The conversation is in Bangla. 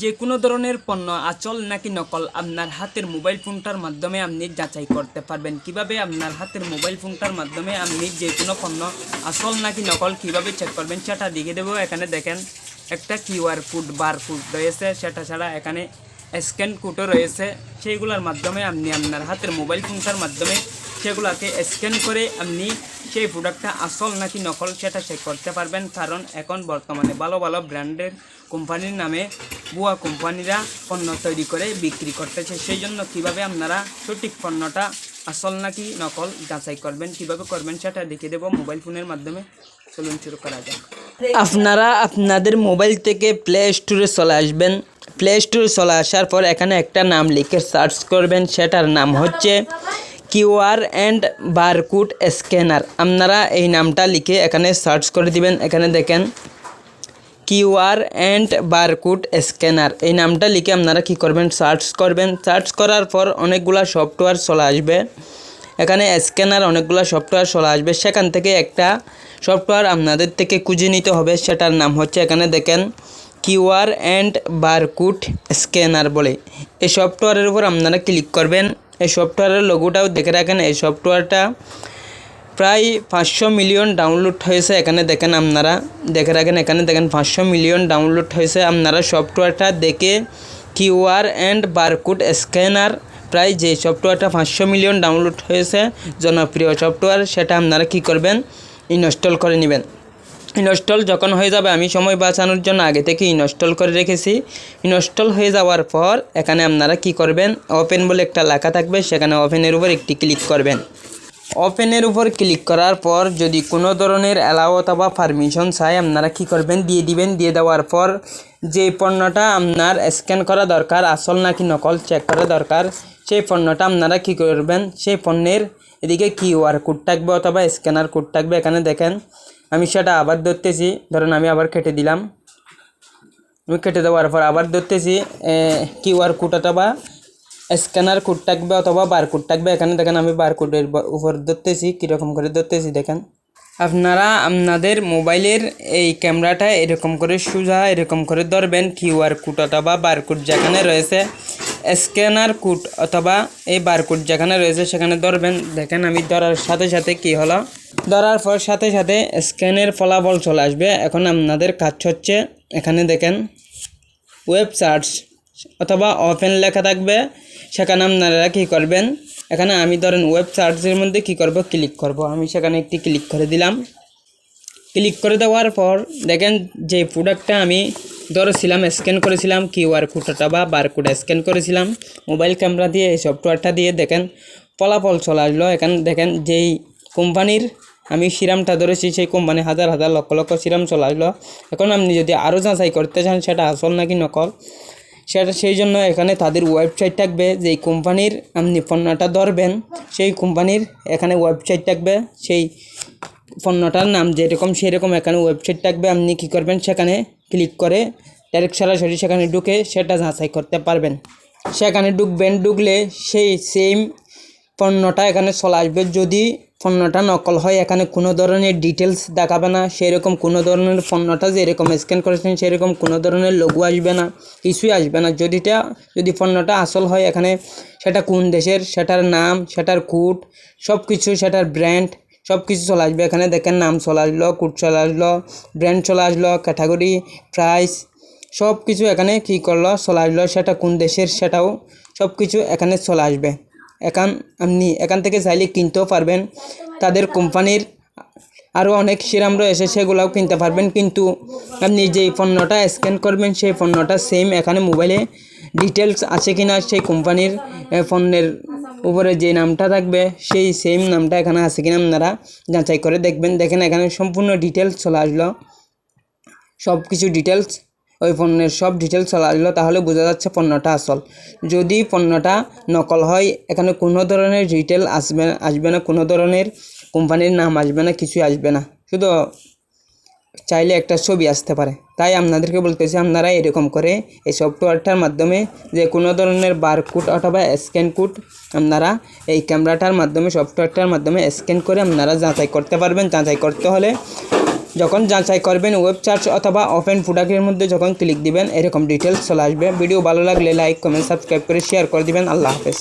যে কোনো ধরনের পণ্য, আচল নাকি নকল আপনার হাতের মোবাইল ফোনটার মাধ্যমে আপনি যাচাই করতে পারবেন। কীভাবে আপনার হাতের মোবাইল ফোনটার মাধ্যমে আপনি যে কোনো পণ্য আসল নাকি নকল কীভাবে চেক করবেন সেটা দেখিয়ে দেবো। এখানে দেখেন, একটা কিউআর কোড, বার কোড রয়েছে। সেটা ছাড়া এখানে স্ক্যান কোডও রয়েছে। সেইগুলোর মাধ্যমে আপনি আপনার হাতের মোবাইল ফোনটার মাধ্যমে সেগুলোকে স্ক্যান করে আপনি সেই প্রোডাক্টটা আসল নাকি নকল সেটা চেক করতে পারবেন। কারণ এখন বর্তমানে ভালো ভালো ব্র্যান্ডের কোম্পানির নামে বুয়া কোম্পানিরা পণ্য তৈরি করে বিক্রি করতেছে। সেই জন্য কীভাবে আপনারা সঠিক পণ্যটা আসল নাকি নকল যাচাই করবেন, কীভাবে করবেন সেটা দেখিয়ে দেবো মোবাইল ফোনের মাধ্যমে। চলুন শুরু করা যাক। আপনারা আপনাদের মোবাইল থেকে প্লে স্টোরে চলে আসবেন। প্লে স্টোরে চলে আসার পর এখানে একটা নাম লিখে সার্চ করবেন, সেটার নাম হচ্ছে কিউআর অ্যান্ড বারকুড স্ক্যানার। আপনারা এই নামটা লিখে এখানে সার্চ করে দিবেন। এখানে দেখেন কিউআর অ্যান্ড বারকুড স্ক্যানার। এই নামটা লিখে আপনারা কি করবেন? সার্চ করবেন। সার্চ করার পর অনেকগুলা সফটওয়্যার চলে আসবে। এখানে স্ক্যানার অনেকগুলো সফটওয়্যার চলে আসবে। সেখান থেকে একটা সফটওয়্যার আপনাদের থেকে খুঁজে নিতে হবে। সেটার নাম হচ্ছে এখানে দেখেন কিউআর অ্যান্ড বারকুড স্ক্যানার বলে। এই সফটওয়্যারের উপর আপনারা ক্লিক করবেন। এই সফটওয়্যারের লোগোটাও দেখে রাখেন। এই সফটওয়্যারটা প্রায় পাঁচশো মিলিয়ন ডাউনলোড হয়েছে এখানে দেখেন আপনারা। দেখে রাখেন, এখানে দেখেন পাঁচশো মিলিয়ন ডাউনলোড হয়েছে আপনারা সফটওয়্যারটা দেখে। কিউআর অ্যান্ড বারকুড স্ক্যানার, প্রায় যে সফটওয়্যারটা পাঁচশো মিলিয়ন ডাউনলোড হয়েছে, জনপ্রিয় সফটওয়্যার, সেটা আপনারা কি করবেন? ইনস্টল করে নেবেন। ইনস্টল যখন হয়ে যাবে, আমি সময় বাঁচানোর জন্য আগে থেকে ইনস্টল করে রেখেছি। ইনস্টল হয়ে যাওয়ার পর এখানে আপনারা কি করবেন? ওপেন বলে একটা লেখা থাকবে, সেখানে ওপেনের উপর একটি ক্লিক করবেন। ওপেনের উপর ক্লিক করার পর যদি কোনো ধরনের অ্যালাও অথবা পারমিশন চাই, আপনারা কি করবেন? দিয়ে দিবেন। দিয়ে দেওয়ার পর যে পণ্যটা আপনার স্ক্যান করা দরকার, আসল নাকি নকল চেক করা দরকার, সেই পণ্যটা আপনারা কি করবেন? সেই পণ্যের এদিকে কিউআর কোড থাকবে অথবা স্ক্যানার কোড থাকবে। এখানে দেখেন, আমি সেটা আবার ধরতেছি। ধরুন, আমি আবার কেটে দিলাম। আমি কেটে দেওয়ার পর আবার ধরতেছি কিউআর কোড অথবা স্ক্যানার কোড থাকবে অথবা বারকোড থাকবে, এখানে দেখেন আমি বারকোডের উপর ধরতেছি, কীরকম করে ধরতেছি দেখেন। আপনারা আপনাদের মোবাইলের এই ক্যামেরাটা এরকম করে সোজা এরকম করে ধরবেন কিউআর কোড অথবা বারকোড যেখানে রয়েছে, স্ক্যানার কোড অথবা এই বারকোড যেখানে রয়েছে সেখানে ধরবেন। দেখেন আমি ধরার সাথে সাথে কি হলো? ধরার পর সাথে সাথে স্ক্যানের ফলাফল চলে আসবে। এখন আপনাদের কাজ হচ্ছে, এখানে দেখেন, ওয়েব সার্চ অথবা ওপেন লেখা থাকবে। সেখানে আপনারা কী করবেন? এখানে আমি ধরেন ওয়েব সার্চের মধ্যে কী করব? ক্লিক করব। আমি সেখানে একটি ক্লিক করে দিলাম। ক্লিক করে দেওয়ার পর দেখেন যে প্রোডাক্টটা আমি ধরেছিলাম স্ক্যান করেছিলাম কিউআর কোডটা বা বারকোড স্ক্যান করেছিলাম মোবাইল ক্যামেরা দিয়ে, এই সফটওয়্যারটা দিয়ে দেখেন ফলাফল চলে আসলো। এখানে দেখেন যেই কোম্পানির আমি সিরামটা ধরেছি, সেই কোম্পানি হাজার হাজার লক্ষ লক্ষ সিরাম চলে আসলো। এখন আপনি যদি আরও যাচাই করতে চান, সেটা আসল নাকি নকল? সেটা সেই জন্য এখানে তাদের ওয়েবসাইট থাকবে, যেই কোম্পানির আপনি পণ্যটা ধরবেন, সেই কোম্পানির এখানে ওয়েবসাইট থাকবে, সেই পণ্যটার নাম যেরকম সেরকম এখানে ওয়েবসাইট থাকবে, আপনি কী করবেন সেখানে ক্লিক করে ডাইরেক্ট সরাসরি সেখানে ঢুকে সেটা যাচাই করতে পারবেন। সেখানে ঢুকবেন, ঢুকলে সেই সেম পণ্যটা এখানে চলে আসবে। যদি পণ্যটা নকল হয়, এখানে কোনো ধরনের ডিটেলস দেখাবে না। সেরকম কোনো ধরনের পণ্যটা যেরকম স্ক্যান করেছেন, সেরকম কোনো ধরনের লোগো আসবে না, কিছুই আসবে না। যদিটা, যদি পণ্যটা আসল হয়, এখানে সেটা কোন দেশের, সেটার নাম, সেটার কোড সব কিছু সেটার ব্র্যান্ড সব কিছু চলে আসবে। এখানে দেখেন নাম চলে আসলো কোড চলে আসলো ব্র্যান্ড চলে আসলো ক্যাটাগরি প্রাইস সব কিছু এখানে কী করল, চলে আসলো, সেটা কোন দেশের, সেটাও সব কিছু এখানে চলে আসবে। এখান আপনি এখান থেকে চাইলে কিনতেও পারবেন। তাদের কোম্পানির আরও অনেক সিরাম রয়েছে, সেগুলোও কিনতে পারবেন। কিন্তু আপনি যেই পণ্যটা স্ক্যান করবেন, সেই পণ্যটা সেম এখানে মোবাইলে ডিটেলস আছে কি না সেই কোম্পানির পণ্যের উপরে যে নামটা থাকবে, সেই সেম নামটা এখানে আছে কিনা আপনারা যাচাই করে দেখবেন। দেখেন এখানে সম্পূর্ণ ডিটেলস চলে আসলো। সব কিছু ডিটেলস ওই পণ্যের সব ডিটেলস চলে আসলো তাহলে বোঝা যাচ্ছে পণ্যটা আসল। যদি পণ্যটা নকল হয়, এখানে কোনো ধরনের ডিটেল আসবে আসবে না, কোনো ধরনের কোম্পানির নাম আসবে না, কিছুই আসবে না। শুধু চাইলে একটা ছবি আসতে পারে। তাই আপনাদেরকে বলতেছি, আপনারা এরকম করে এই সফটওয়্যারটার মাধ্যমে যে কোনো ধরনের বারকোড অথবা স্ক্যান কোড আপনারা এই ক্যামেরাটার মাধ্যমে সফটওয়্যারটার মাধ্যমে স্ক্যান করে আপনারা যাচাই করতে পারবেন। যাচাই করতে হলে যখন যাচাই করবেন ওয়েব চার্জ অথবা ওপেন প্রোডাক্টের মধ্যে যখন ক্লিক দিবেন, এরকম ডিটেলস চলে আসবে। ভিডিও ভালো লাগলে লাইক কমেন্ট সাবস্ক্রাইব করে শেয়ার করে দিবেন। আল্লাহ হাফেজ।